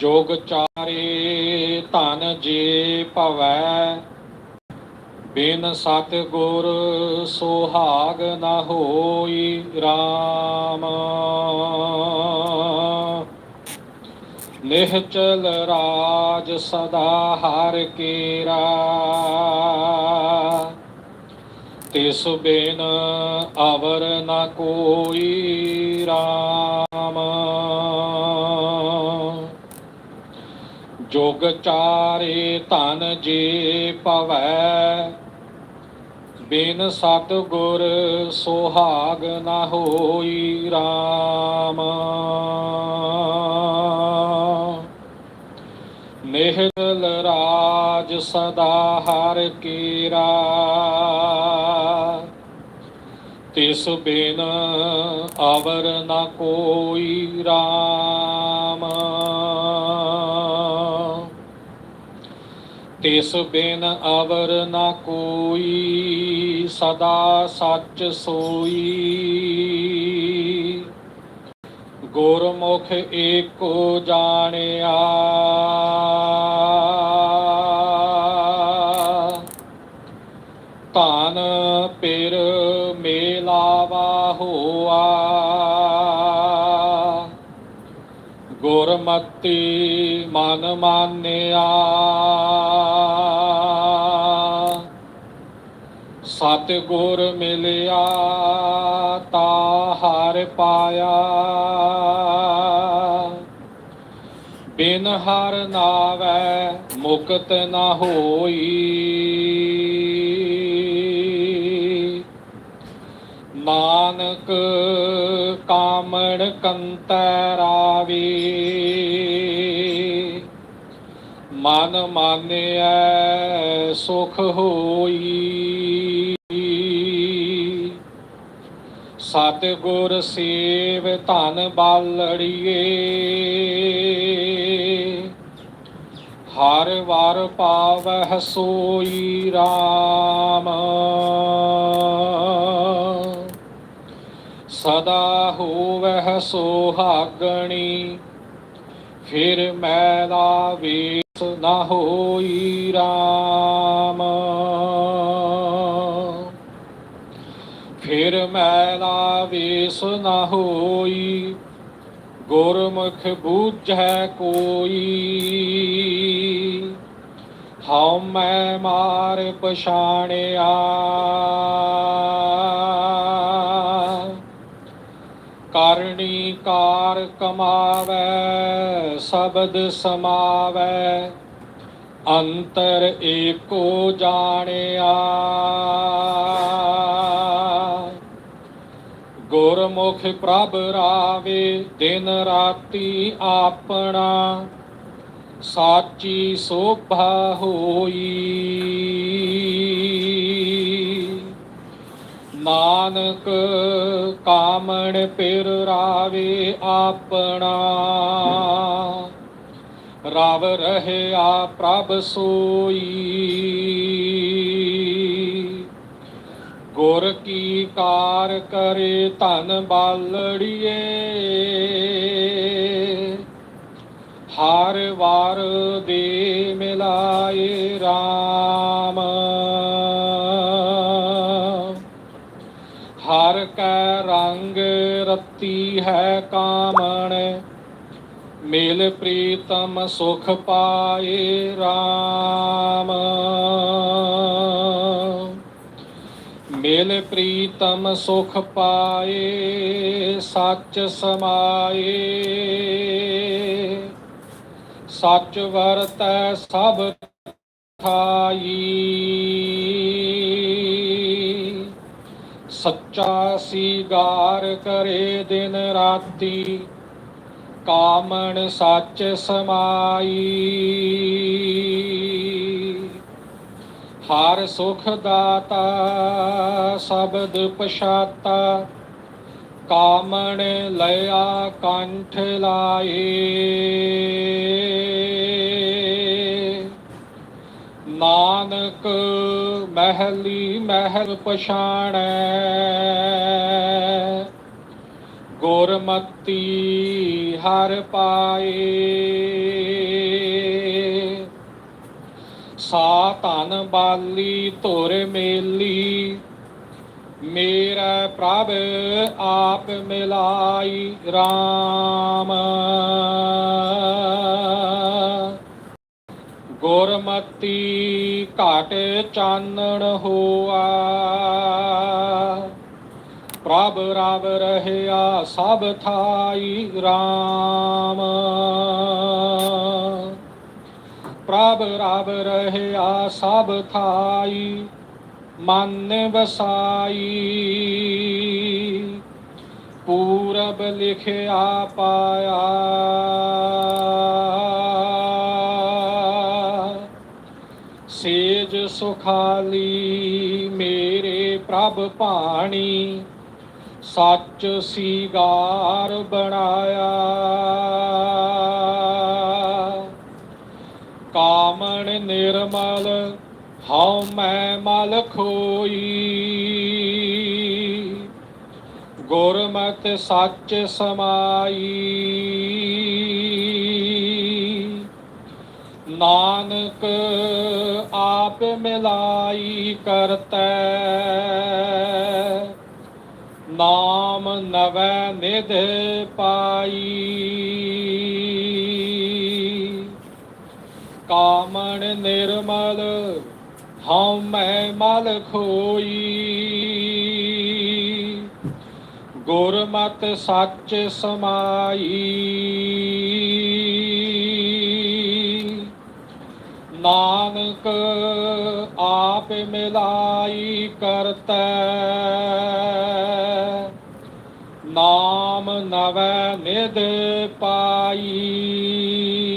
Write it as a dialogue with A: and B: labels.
A: ਜੋਗ ਚਾਰੇ ਧਨ ਜੇ ਭਵੈ, ਬਿਨ ਸਤ ਗੁਰ ਸੁਹਾਗ ਨਾ ਹੋਈ RAM ਨਿਹਚਲ ਰਾਜ ਸਦਾ ਹਰ ਕੇਰਾ, ਤਿਸ ਬਿਨ ਅਵਰ ਨਾ ਕੋਈ RAM ਜੋਗ ਚਾਰੇ ਧਨ ਜੇ ਪਵੈ। ਬਿਨ ਸਤ ਗੁਰ ਸੁਹਾਗ ਨਾ ਹੋਈ RAM ਨਿਹਲ ਰਾਜ ਸਦਾ ਹਰ ਕੀਰਾ। ਤਿਸ ਬਿਨ ਅਵਰ ਨਾ ਕੋਈ RAM ਤਿਸ ਬਿਨ ਅਵਰ ਨਾ ਕੋਈ, ਸਦਾ ਸੱਚ ਸੋਈ। ਗੁਰਮੁਖ ਏਕੋ ਜਾਣਿਆ। ਧਨ ਪਿਰ ਮੇਲਾਵਾ ਹੋਆ। ਗੁਰਮਤੀ ਮਨ ਮਾਨਿਆ। ਸਤ ਮਿਲਿਆ ਤਾ ਹਰ ਪਾਇਆ। ਬਿਨ ਹਰ ਨਾਵੈ ਮੁਕਤ ਨਾ ਹੋਈ। ਨਾਨਕ ਕਾਮਣ ਕੰਤੈ ਰਾਵੀ। ਮਨ ਮਾਨਿਐ ਸੁਖ ਹੋਈ। ਸਤ ਗੁਰ ਸੇਵ ਧਨ ਬਾਲੜੀਏ। ਹਰ ਵਾਰ ਪਾਵਹਿ ਸੋਈ RAM ਸਦਾ ਹੋਵਹਿ ਸੋਹਾਗਣੀ, ਫਿਰ ਮੈਲਾ ਵੇਸ ਨਾ ਹੋਈ RAM ਫਿਰ ਮੈਲਾ ਵੇਸ ਨਾ ਹੋਈ, ਗੁਰਮੁਖ ਬੂਝੈ ਕੋਈ। ਹਉ ਮੈਂ ਮਾਰ ਪਛਾਣਿਆ। ਕਰਨੀ ਕਾਰ ਕਮਾਵੈ, ਸ਼ਬਦ ਸਮਾਵੈ, ਅੰਤਰ ਏਕੋ ਜਾਣਿਆ। ਗੁਰਮੁਖ ਪ੍ਰਭ ਰਾਵੇ, ਦਿਨ ਰਾਤੀ ਆਪਣਾ, ਸਾਚੀ ਸੋਭਾ ਹੋਈ। ਨਾਨਕ ਕਾਮਣ ਪਿਰ ਰਾਵੇ ਆਪਣਾ। ਰਵ ਰਹਿਆ ਪ੍ਰਭ ਸੋਈ। ਗੁਰ ਕੀ ਕਾਰ ਕਰੇ ਧਨ ਬਾਲੜੀਏ। ਹਰ ਵਾਰ ਦੇ ਰਤੀ ਹੈ ਕਾਮਣ, ਮਿਲ ਪ੍ਰੀਤਮ ਸੁਖ ਪਾਏ RAM ਮਿਲ ਪ੍ਰੀਤਮ ਸੁਖ ਪਾਏ, ਸੱਚ ਸਮਾਏ। ਸੱਚ ਵਰਤੈ ਸਭ ਥਾਈ। ਸੱਚਾ ਸੀਗਾਰ ਕਰੇ ਦਿਨ ਰਾਤੀ, ਕਾਮਣ ਸੱਚ ਸਮਾਈ। ਹਰ ਸੁਖ ਦਾਤਾ ਸ਼ਬਦ ਪਛਾਤਾ, ਕਾਮਣ ਲਿਆ ਕੰਠ ਲਾਏ। ਨਾਨਕ ਮਹਿਲੀ ਮਹਿਲ ਪਛਾਣੈ, ਗੁਰਮਤੀ ਹਰ ਪਾਏ। ਸਾ ਧਨ ਬਾਲੀ ਧੁਰ ਮੇਲੀ, ਮੇਰਾ ਪ੍ਰਭ ਆਪ ਮਿਲਾਈ RAM ਗੁਰਮਤੀ ਘਾਟ ਚਾਨਣ ਹੋਆ। ਪ੍ਰਭ ਰਬ ਰਹਿਆ ਸਭ ਥਾਈ RAM ਪ੍ਰਭ ਰਬ ਰਹਿਆ ਸਭ ਥਾਈ, ਮਨ ਵਸਾਈ। ਪੂਰਬ ਲਿਖਿਆ ਪਾਇਆ। ਸੁਖਾਲੀ ਮੇਰੇ ਪ੍ਰਭ ਭਾਣੀ, ਸੱਚ ਸੀਗਾਰ ਬਣਾਇਆ। ਕਾਮਣ ਨਿਰਮਲ, ਹਉ ਮੈਂ ਮਲ ਖੋਈ। ਗੁਰਮਤਿ ਸੱਚ ਸਮਾਈ। ਨਾਨਕ ਆਪ ਮਿਲਾਈ ਕਰਤੈ। ਨਾਮ ਨਵੈ ਨਿਧ ਪਾਈ। ਕਾਮਣ ਨਿਰਮਲ ਹਉ ਮੈਂ ਮਲ ਖੋਈ। ਗੁਰਮਤਿ ਸੱਚ ਸਮਾਈ। ਨਾਨਕ ਆਪ ਮਿਲਾਈ ਕਰਤੈ। ਨਾਮ ਨਵੈ ਨਿਧ ਪਾਈ।